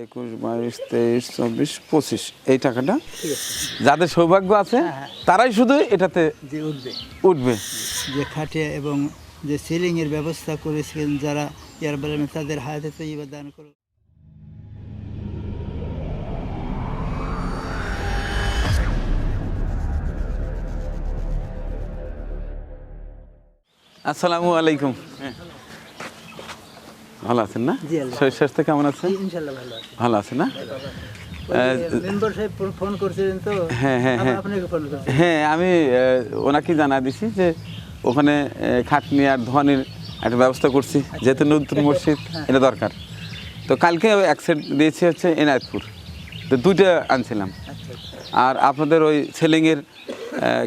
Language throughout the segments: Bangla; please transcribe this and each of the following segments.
একুশ বাইশ তেইশ চব্বিশ পঁচিশ। এই টাকাটা যাদের সৌভাগ্য আছে তারাই শুধু এটাতে উঠবে। উঠবে। যে খাটিয়া এবং যে সিলিংয়ের ব্যবস্থা করেছিলেন যারা ইয়ার বেলামে তাদের হায়াতে তো ইবা দান করো আসসালামু আলাইকুম। ভালো আছেন না? শরীর স্বাস্থ্য কেমন আছে? ভালো আছে। না? ফোন- ফোন তো হ্যাঁ, হ্যাঁ, হ্যাঁ। হ্যাঁ আমি ওনাকে জানা দিছি যে ওখানে খাটনি আর ধোয়ানির একটা ব্যবস্থা করছি যেহেতু নতুন মসজিদ এটা দরকার। তো কালকে এক সেট দিয়েছি হচ্ছে এনায়তপুর। তো দুইটা আনছিলাম। আচ্ছা আচ্ছা। আর আপনাদের ওই সেলিংয়ের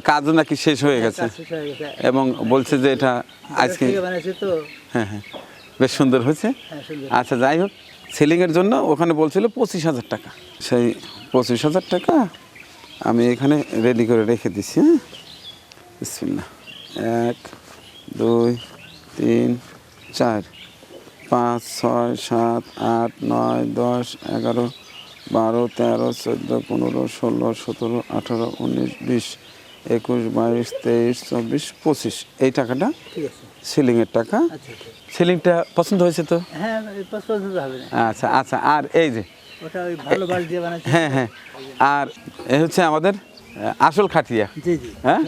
কাজও নাকি শেষ হয়ে গেছে। কাজ শেষ হয়ে গেছে। এবং বলছে যে এটা আজকে তো। হ্যাঁ হ্যাঁ। বেশ সুন্দর হয়েছে। হ্যাঁ আচ্ছা যাই হোক সেলিংয়ের জন্য ওখানে বলছিল পঁচিশ হাজার টাকা। সেই পঁচিশ হাজার টাকা আমি এখানে রেডি করে রেখে দিছি হ্যাঁ? বিসমিল্লাহ। এক দুই তিন চার পাঁচ ছয় সাত আট নয় দশ এগারো বারো তেরো চোদ্দ পনেরো ষোলো সতেরো আঠারো উনিশ বিশ একুশ বাইশ তেইশ চব্বিশ পঁচিশ। এই টাকাটা সিলিংয়ের টাকা। আচ্ছা আচ্ছা। সিলিংটা পছন্দ হয়েছে তো? হ্যাঁ আচ্ছা আচ্ছা। আর এই যে হ্যাঁ হ্যাঁ। আর এ হচ্ছে আমাদের আসল খাটিয়া। হ্যাঁ?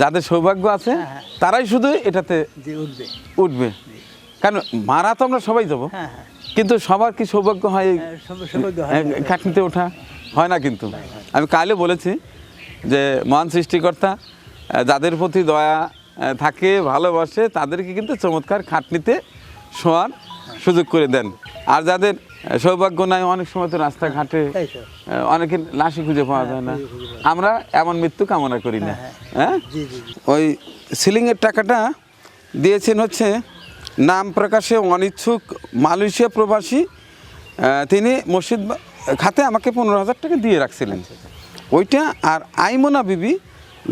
যাদের সৌভাগ্য আছে হ্যাঁ, হ্যাঁ। তারাই শুধু এটাতে উঠবে। কারণ মারা তো আমরা সবাই যাব। কিন্তু সবার কি সৌভাগ্য হ্যাঁ, খাটনিতে ওঠা? হয় না কিন্তু। আমি কালে বলেছি যে মহান সৃষ্টিকর্তা যাদের প্রতি দয়া থাকে ভালোবাসে তাদেরকে কিন্তু চমৎকার খাটনিতে শোয়ার সুযোগ করে দেন। আর যাদের সৌভাগ্য নাই অনেক সময় তো রাস্তাঘাটে আহ, অনেকের লাশই খুঁজে পাওয়া যায় না। আমরা এমন মৃত্যু কামনা করি না। হ্যাঁ জি ওই সিলিংয়ের টাকাটা দিয়েছেন হচ্ছে নাম প্রকাশে অনিচ্ছুক মালয়েশিয়া প্রবাসী তিনি মসজিদ খাতে আমাকে পনেরো হাজার টাকা দিয়ে রাখছিলেন। ওইটা আর আইমনা বিবি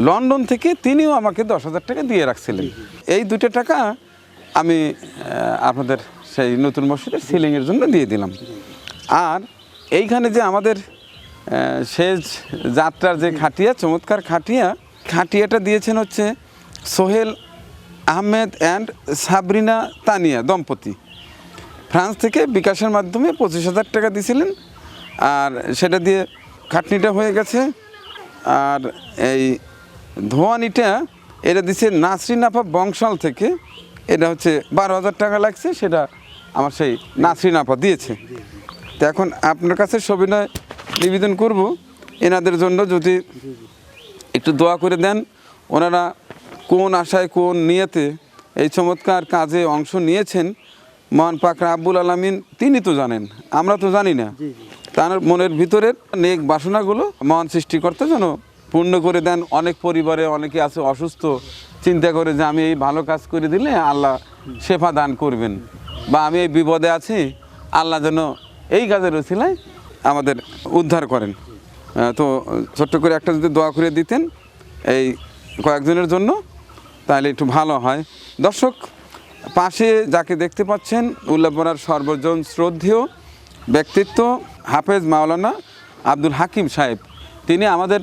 লন্ডন থেকে তিনিও আমাকে দশ হাজার টাকা দিয়ে রাখছিলেন। এই দুটো টাকা আমি আপনাদের সেই নতুন মসজিদের সিলিংয়ের জন্য দিয়ে দিলাম। আর এইখানে যে আমাদের শেষ যাত্রার যে খাটিয়া চমৎকার খাটিয়া খাটিয়াটা দিয়েছেন হচ্ছে সোহেল আহমেদ অ্যান্ড সাবরিনা তানিয়া দম্পতি। ফ্রান্স থেকে বিকাশের মাধ্যমে পঁচিশ হাজার টাকা দিয়েছিলেন আর সেটা দিয়ে খাটনিটা হয়ে গেছে। আর এই ধোয়ানিটা, এটা দিছে নাসরিন আফা বংশাল থেকে। এটা হচ্ছে বারো হাজার টাকা লাগছে, সেটা আমার সেই নাসরিন আফা দিয়েছে। তো এখন আপনার কাছে সবিনয় নিবেদন করব। এনাদের জন্য যদি একটু দোয়া করে দেন, ওনারা কোন আশায়, কোন নিয়েতে এই চমৎকার কাজে অংশ নিয়েছেন, মহান পাক আব্বুল আলমিন, তিনি তো জানেন, আমরা তো জানি না। তার মনের ভিতরের নেক বাসনাগুলো মহান সৃষ্টিকর্তা যেন পূর্ণ করে দেন। অনেক পরিবারে অনেকে আছে অসুস্থ, চিন্তা করে যে আমি এই ভালো কাজ করে দিলে আল্লাহ শেফা দান করবেন বা আমি এই বিপদে আছি, আল্লাহ যেন এই কাজের ওসিলায় আমাদের উদ্ধার করেন। তো ছোট্ট করে একটা যদি দোয়া করে দিতেন এই কয়েকজনের জন্য, তাহলে একটু ভালো হয়। দর্শক, পাশে যাকে দেখতে পাচ্ছেন উল্লাপড়ার সর্বজন শ্রদ্ধেয়। ব্যক্তিত্ব হাফেজ মাওলানা আব্দুল হাকিম সাহেব। তিনি আমাদের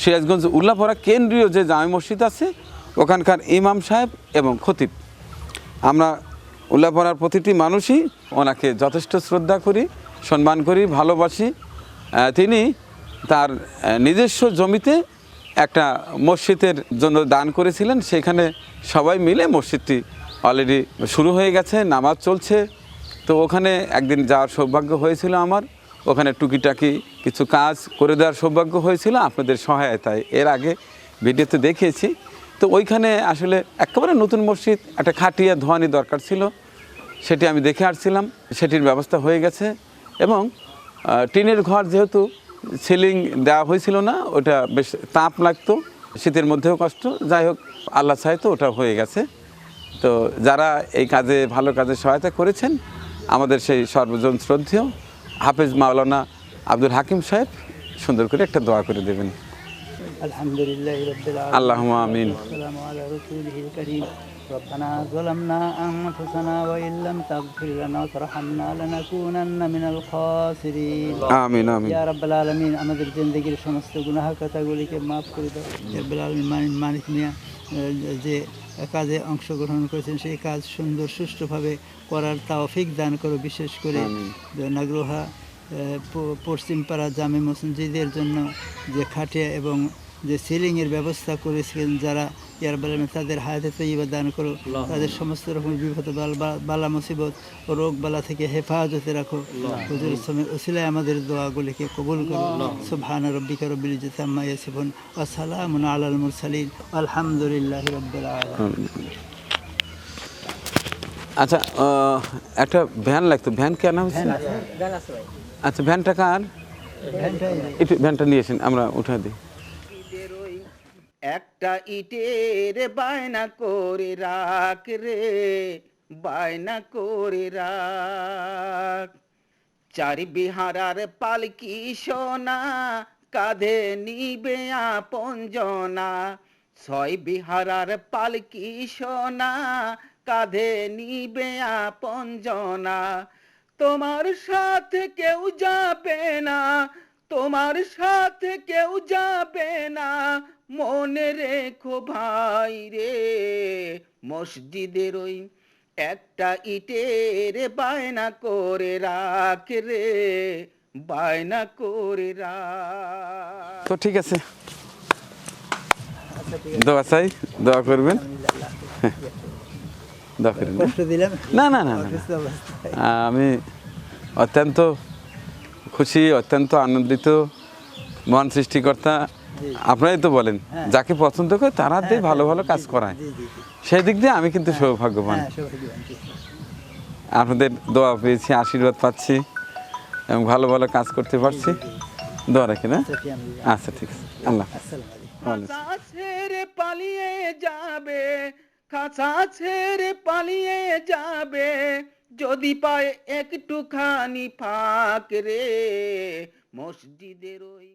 সিরাজগঞ্জ উল্লাপড়া কেন্দ্রীয় যে জামে মসজিদ আছে, ওখানকার ইমাম সাহেব এবং খতিব। আমরা উল্লাপড়ার প্রতিটি মানুষই ওনাকে যথেষ্ট শ্রদ্ধা করি, সম্মান করি, ভালোবাসি। তিনি তার নিজস্ব জমিতে একটা মসজিদের জন্য দান করেছিলেন। সেখানে সবাই মিলে মসজিদটি অলরেডি শুরু হয়ে গেছে, নামাজ চলছে। তো ওখানে একদিন যাওয়ার সৌভাগ্য হয়েছিল আমার। ওখানে টুকিটাকি কিছু কাজ করে দেওয়ার সৌভাগ্য হয়েছিল আপনাদের সহায়তায়। এর আগে ভিডিওতে দেখিয়েছি। তো ওইখানে আসলে একেবারে নতুন মসজিদ, একটা খাটিয়া ধোয়ানি দরকার ছিল। সেটি আমি দেখে আসছিলাম। সেটির ব্যবস্থা হয়ে গেছে এবং টিনের ঘর যেহেতু সিলিং দেওয়া হয়েছিল না, ওটা বেশ তাপ লাগতো, শীতের মধ্যেও কষ্ট। যাই হোক, আল্লাহ চাইতো ওটা হয়ে গেছে। তো যারা এই কাজে, ভালো কাজে সহায়তা করেছেন আমাদের সেই সর্বজন শ্রদ্ধেয় হাফেজ মাওলানা আব্দুল হাকিম সাহেব সুন্দর করে একটা দোয়া করে দেবেন আলহামদুলিল্লাহ রব্বিল আলামিন আল্লাহুম্মা আমিন। আসসালামু আলা রাসূলিহিল কারীম ربنا ظلمنا أنفسنا وإن لم تغفر لنا وترحمنا لنكونن من الخاسرين আমিন আমিন ইয়া রাব্বাল আলামিন আমাদের জিন্দগির সমস্ত গুনাহ কথাগুলিকে মাফ করে দাও ইয়া রাব্বাল আলামিন মানিক মানিক মিয়া আহ, যে কাজে অংশগ্রহণ করেছেন সেই কাজ সুন্দর সুষ্ঠুভাবে করার তাওফিক দান করো বিশেষ করে নাগ্রোহা পশ্চিমপাড়া জামে মসজিদের জন্য যে খাটিয়া এবং যে সিলিংয়ের ব্যবস্থা করেছিলেন যারা ইয়ার বেলামে তাদের হায়াতে তৈবা দান করো। তাদের সমস্ত রকম বিপদ বালা মুসিবত ও রোগ বালা থেকে হেফাজতে রাখো। হুজুর ইসলামের ওসিলায় আমাদের দোয়াগুলিকে কবুল করো। সুবহান রব্বিকা রব্বিল ইজ্জাতি আম্মা ইয়াসিফুন ওয়া সালামুন আলাল মুরসালিন। আলহামদুলিল্লাহি রাব্বিল আলামিন। আচ্ছা আহ, একটা ভ্যান লাগতো। ভ্যান কেন হচ্ছে আচ্ছা ভ্যানটা কার? একটু ভ্যানটা নিয়ে এসেন আমরা উঠা দিই। একটা ইটের বায়না করে রাখ রে, বায়না করে রাখ। চারি বিহারার পালকি সোনা কাঁধে নিবে আপন জনা। ছয় বিহারার পালকি সোনা কাঁধে নিবে আপন জনা। তোমার সাথে কেউ যাবে না তোমার সাথে কেউ যাবে না। মনে রেখো ভাই রে মসজিদের ওই একটা ইটের বায়না করে রাখ রে বায়না করে রাখ। তো ঠিক আছে। দোয়া চাই দোয়া করবেন। দোয়া করবেন। না না না আমি অত্যন্ত খুশি অত্যন্ত আনন্দিত মহান সৃষ্টিকর্তা। আপনারাই তো বলেন যাকে পছন্দ করে তারা দিয়ে ভালো ভালো কাজ করায়। জি জি। জি সেই দিক দিয়ে আমি কিন্তু সৌভাগ্যবান। হ্যাঁ। আপনাদের দোয়া পেয়েছি আশীর্বাদ পাচ্ছি এবং ভালো ভালো কাজ করতে পারছি। দোয়া রাখি না? আচ্ছা, ঠিক আছে। আচ্ছা ঠিক আছে। আল্লাহ পালিয়ে যাবে খাঁচা ছেড়ে পালিয়ে যাবে। যদি পায় একটুখানি ফাঁক রে মসজিদের ওই